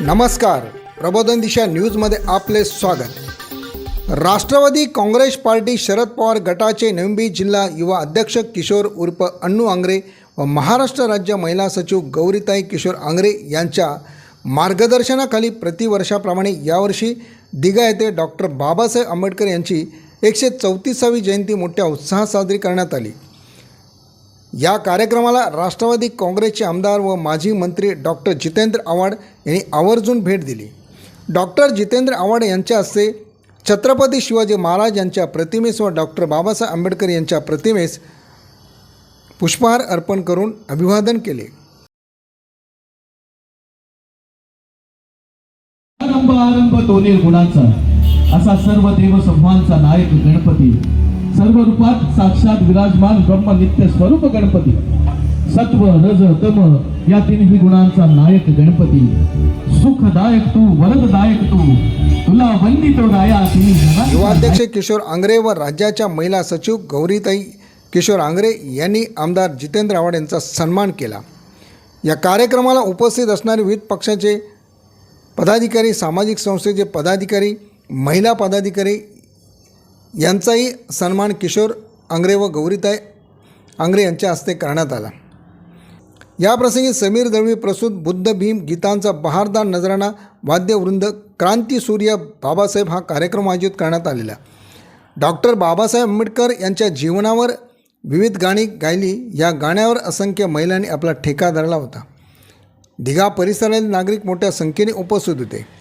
नमस्कार. प्रबोधन दिशा न्यूजमध्ये आपले स्वागत. राष्ट्रवादी काँग्रेस पार्टी शरद पवार गटाचे नवंबी जिल्हा युवा अध्यक्ष किशोर उर्फ अण्णू आंग्रे व महाराष्ट्र राज्य महिला सचिव गौरीताई किशोर आंग्रे यांच्या मार्गदर्शनाखाली प्रतिवर्षाप्रमाणे यावर्षी दिघा येथे डॉक्टर बाबासाहेब आंबेडकर यांची एकशे चौतीसावी जयंती मोठ्या उत्साहात साजरी करण्यात आली. या कार्यक्रमाला राष्ट्रवादी काँग्रेसचे आमदार व माजी मंत्री डॉक्टर जितेंद्र आव्हाड यांनी आवर्जून भेट दिली. डॉक्टर जितेंद्र आव्हाड यांच्या हस्ते छत्रपती शिवाजी महाराज यांच्या प्रतिमेस व डॉक्टर बाबासाहेब आंबेडकर यांच्या प्रतिमेस पुष्पहार अर्पण करून अभिवादन केले. आरंभ असा सर्व देव संभांचा नायक गणपती सर्व रूपात साक्षात विराजमान ब्रह्म नित्य स्वरूप गणपती. सत्व रज तम या तिन्ही गुणांचा नायक गणपती. सुखदायक तू वरददायक तू. तुला वंदितो राया तिन्ही युवाध्यक्ष किशोर आंग्रे व राज्याच्या महिला सचिव गौरीताई किशोर आंग्रे यांनी आमदार जितेंद्र आव्हाड यांचा सन्मान केला. या कार्यक्रमाला उपस्थित असणारे विविध पक्षाचे पदाधिकारी सामाजिक संस्थेचे पदाधिकारी महिला पदाधिकारी यांचाही सन्मान किशोर आंग्रे व गौरीताई आंग्रे यांच्या हस्ते करण्यात आला. याप्रसंगी समीर दळवी प्रसूत बुद्ध भीम गीतांचा बहारदार नजराणा वाद्यवृंद क्रांती सूर्य बाबासाहेब हा कार्यक्रम आयोजित करण्यात आलेला. डॉक्टर बाबासाहेब आंबेडकर यांच्या जीवनावर विविध गाणी गायली. या गाण्यावर असंख्य महिलांनी आपला ठेका धरला होता. दिघा परिसरातील नागरिक मोठ्या संख्येने उपस्थित होते.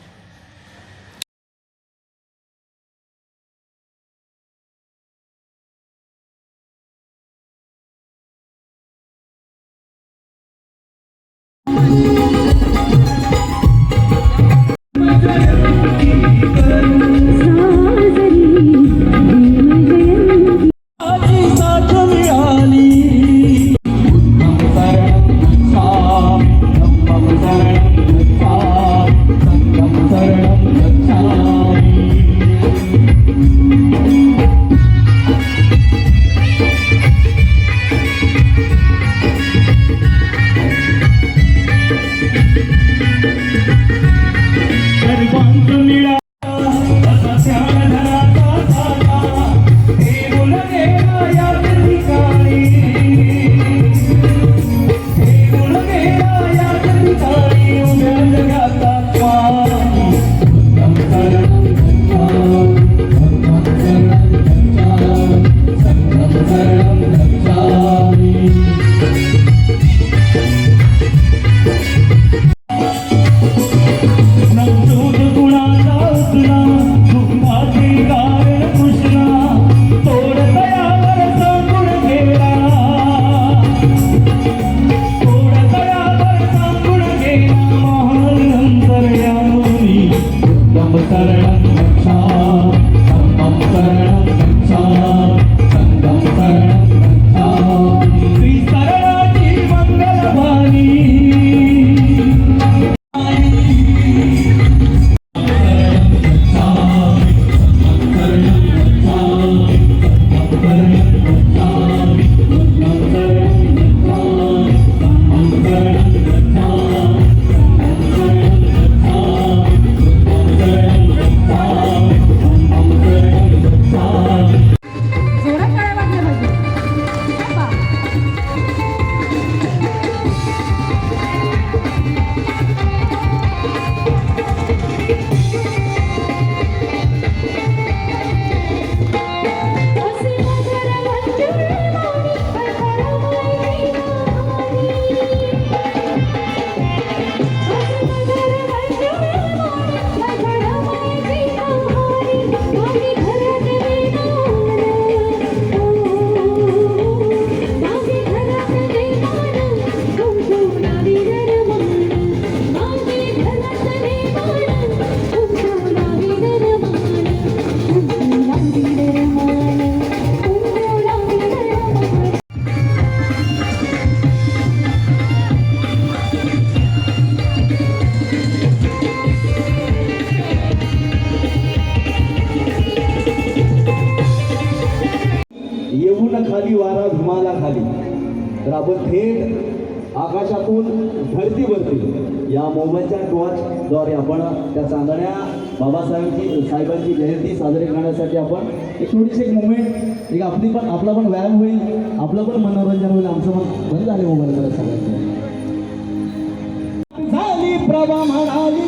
cho मोबाईलच्या टोचद्वारे आपण त्या चांदण्या बाबासाहेबांची साहेबांची जयंती साजरी करण्यासाठी आपण एक थोडीशी एक मुवमेंट एक आपली पण आपला पण व्यायाम होईल आपलं पण मनोरंजन होईल आमचं पण बंद झाले मोबाईलवर सगळ्यांचं. झाली प्रभा म्हणाली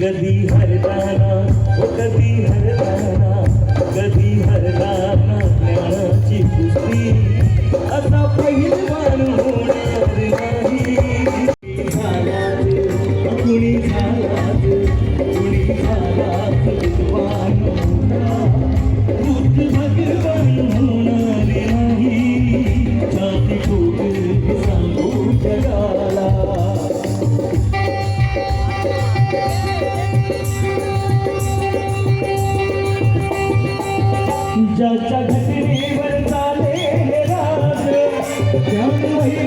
गदी हरदा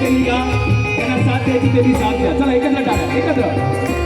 कुठेतरी या त्यांना साथ द्यायची त्यांनी साथ द्या. चला एकत्र टाळा एकत्र.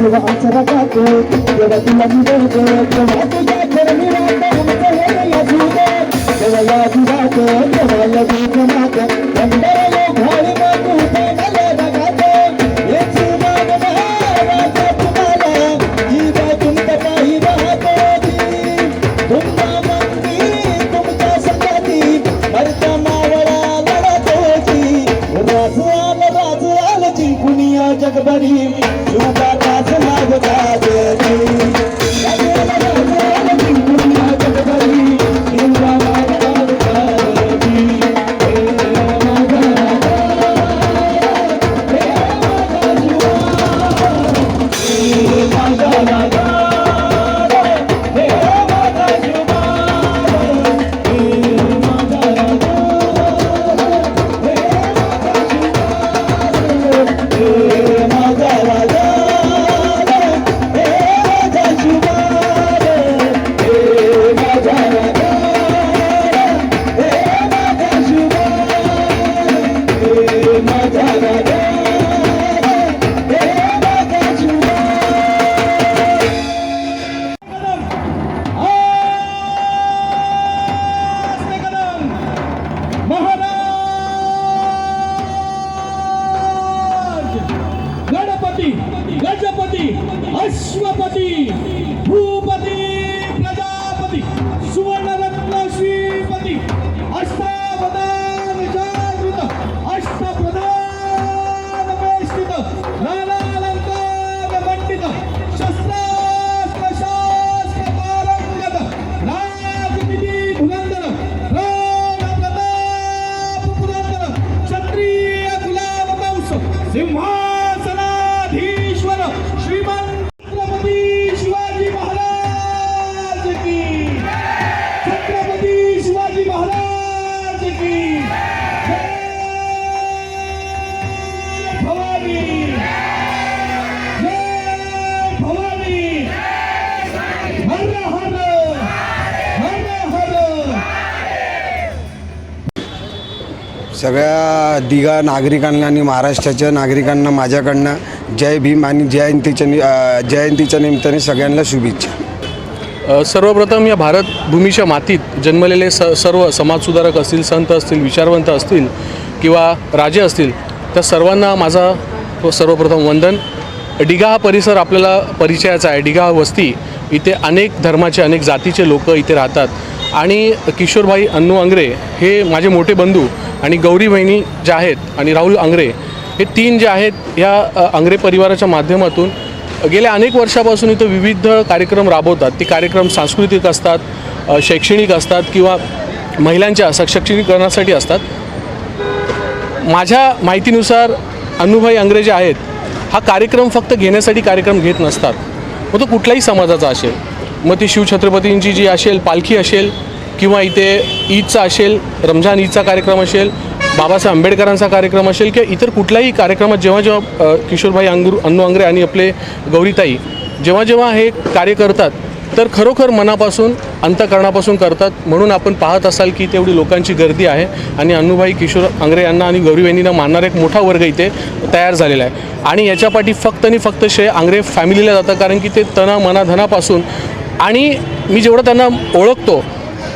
तेव्हा आचरा जातो तेव्हा तुला निवडतो तेव्हा तुझ्या कर्मी तेव्हा या तेव्हा मान तुम्हाला जीवा तुमचं काही वाहतो तुमचा मंदी तुमच्या संगती मरता मावळा लढतोची जिंकुनिया जगभरी. सगळ्या दिघा नागरिकांना आणि महाराष्ट्राच्या नागरिकांना माझ्याकडनं जय भीम आणि जयंतीच्या नि जयंतीच्या निमित्ताने सगळ्यांना शुभेच्छा. सर्वप्रथम या भारत भूमीच्या मातीत जन्मलेले स सर्व समाजसुधारक असतील संत असतील विचारवंत असतील किंवा राजे असतील त्या सर्वांना माझा सर्वप्रथम वंदन. डिगा हा परिसर आपल्याला परिचयाचा आहे. डिगा हा वस्ती. इथे अनेक धर्माचे अनेक जातीचे लोक इथे राहतात. आणि किशोरभाई अन्नू अंग्रे हे माझे मोठे बंधू आणि गौरी बहिणी ज्या आहेत आणि राहुल अंग्रे हे तीन जे आहेत ह्या अंग्रे परिवाराच्या माध्यमातून गेल्या अनेक वर्षापासून इथं विविध कार्यक्रम राबवतात. ते कार्यक्रम सांस्कृतिक असतात शैक्षणिक असतात किंवा महिलांच्या सशक्तीकरणासाठी असतात. माझ्या माहितीनुसार अन्नूभाई अंग्रे जे आहेत हा कार्यक्रम फक्त घेण्यासाठी कार्यक्रम घेत नसतात. मग तो कुठल्याही समाजाचा असेल. मग ती शिवछत्रपतींची जी असेल पालखी असेल किंवा इथे ईदचा असेल रमजान ईदचा कार्यक्रम असेल बाबासाहेब आंबेडकरांचा कार्यक्रम असेल किंवा इतर कुठल्याही कार्यक्रमात जेव्हा जेव्हा किशोरभाई अंगुर अन्नू आंग्रे आणि आपले गौरीताई जेव्हा जेव्हा हे कार्य करतात तर खरोखर मनापासून अंतकरणापासून करतात. म्हणून आपण पाहत असाल की तेवढी लोकांची गर्दी आहे. आणि अन्नूभाई किशोर आंग्रे यांना आणि गौरी बहिणींना मानणारा एक मोठा वर्ग इथे तयार झालेला आहे. आणि याच्यापाठी फक्त आणि फक्त श्रेय आंग्रे फॅमिलीला जातं. कारण की ते तना मनाधनापासून आणि मी जेवढं त्यांना ओळखतो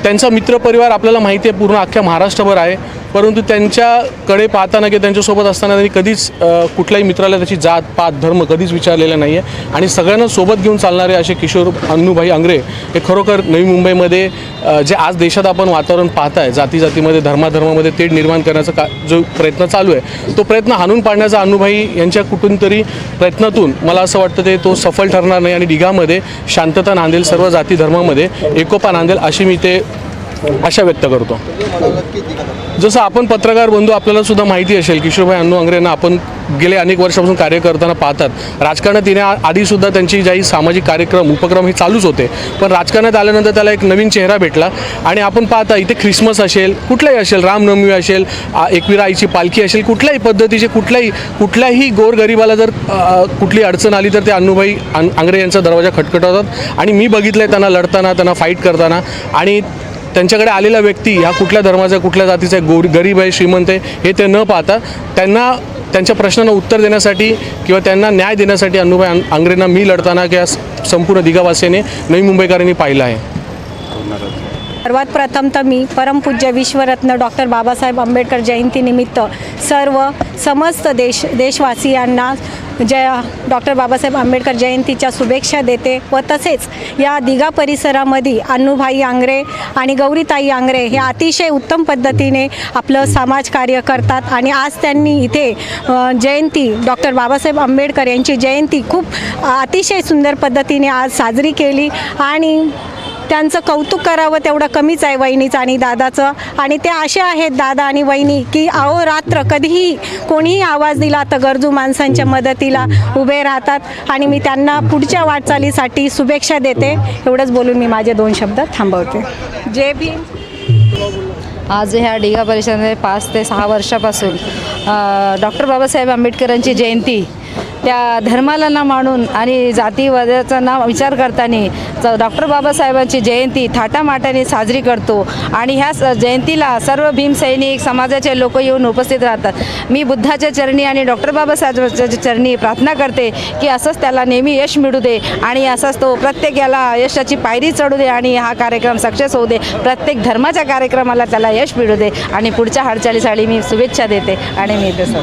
त्यांचा मित्रपरिवार आपल्याला माहिती आहे पूर्ण अख्ख्या महाराष्ट्रभर आहे. परंतु त्यांच्याकडे पाहताना किंवा त्यांच्यासोबत असताना त्यांनी कधीच कुठल्याही मित्राला त्याची जात पात धर्म कधीच विचारलेला नाही आहे आणि सगळ्यांना सोबत घेऊन चालणारे असे किशोर अन्नूभाई अंग्रे हे खरोखर नवी मुंबईमध्ये जे आज देशात आपण वातावरण पाहत आहे जाती जातीमध्ये धर्माधर्मामध्ये तेढ निर्माण करण्याचा का जो प्रयत्न चालू आहे तो प्रयत्न हाणून पाडण्याचा अन्नूभाई यांच्या कुठून तरी प्रयत्नातून मला असं वाटतं ते तो सफल ठरणार नाही. आणि डिगामध्ये शांतता नांदेल सर्व जाती धर्मामध्ये एकोपा नांदेल अशी मी ते आशा व्यक्त करतो. जसं आपण पत्रकार बंधू आपल्याला सुद्धा माहिती असेल किशोरभाई अण्णू अंग्रेंना आपण गेले अनेक वर्षापासून कार्य करताना पाहतात. राजकारणात येण्या आधीसुद्धा त्यांची काही सामाजिक कार्यक्रम उपक्रम हे चालूच होते. पण राजकारणात आल्यानंतर त्याला एक नवीन चेहरा भेटला. आणि आपण पाहता इथे ख्रिसमस असेल कुठलाही असेल रामनवमी असेल एकविरा आईची पालखी असेल कुठल्याही पद्धतीचे कुठल्याही कुठल्याही गोरगरिबाला जर कुठली अडचण आली तर ते अण्णूभाई आंग्रे यांचा दरवाजा खटखटवतात. आणि मी बघितलं आहे त्यांना लढताना त्यांना फाईट करताना. आणि त्यांच्याकडे आलेला व्यक्ती हा कुठल्या धर्माचा कुठल्या जातीचा आहे गोर गरीब आहे श्रीमंत आहे हे ते न पाहता त्यांना त्यांच्या प्रश्नांना उत्तर देण्यासाठी किंवा त्यांना न्याय देण्यासाठी अनुभव आंग्रेंना मी लढताना किंवा संपूर्ण दिगावासियाने नवी मुंबईकरांनी पाहिलं आहे. सर्वात प्रथम तर मी परमपूज्य विश्वरत्न डॉक्टर बाबासाहेब आंबेडकर जयंतीनिमित्त सर्व समस्त देश देशवासियांना जय डॉक्टर बाबासाहेब आंबेडकर जयंतीच्या शुभेच्छा देते व तसेच या दिघा परिसरामध्ये अन्नूभाई आंग्रे आणि गौरीताई आंग्रे हे अतिशय उत्तम पद्धतीने आपलं समाजकार्य करतात आणि आज त्यांनी इथे जयंती डॉक्टर बाबासाहेब आंबेडकर यांची जयंती खूप अतिशय सुंदर पद्धतीने आज साजरी केली आणि त्यांचं कौतुक करावं तेवढं कमीच आहे वहिनीचं आणि दादाचं. आणि ते असे आहेत दादा आणि वहिनी की अहोरात्र कधीही कोणीही आवाज दिला तर गरजू माणसांच्या मदतीला उभे राहतात. आणि मी त्यांना पुढच्या वाटचालीसाठी शुभेच्छा देते. एवढंच बोलून मी माझे दोन शब्द थांबवते. जे भीम. आज ह्या डिगा परिषदेमध्ये पाच ते सहा वर्षापासून डॉक्टर बाबासाहेब आंबेडकरांची जयंती त्या धर्माला ना मानून आणि जातीवादाचा ना विचार करताना डॉक्टर बाबासाहेबांची जयंती थाटामाटाने साजरी करतो. आणि ह्या स जयंतीला सर्व भीमसैनिक समाजाचे लोक येऊन उपस्थित राहतात. मी बुद्धाच्या चरणी आणि डॉक्टर बाबासाहेबांच्या चरणी प्रार्थना करते की असंच त्याला नेहमी यश मिळू दे आणि असंच तो प्रत्येक याला यशाची पायरी चढू दे आणि हा कार्यक्रम सक्सेस होऊ दे. प्रत्येक धर्माच्या कार्यक्रमाला त्याला यश मिळू दे. आणि पुढच्या हालचालीसाठी मी शुभेच्छा देते. आणि मी तसं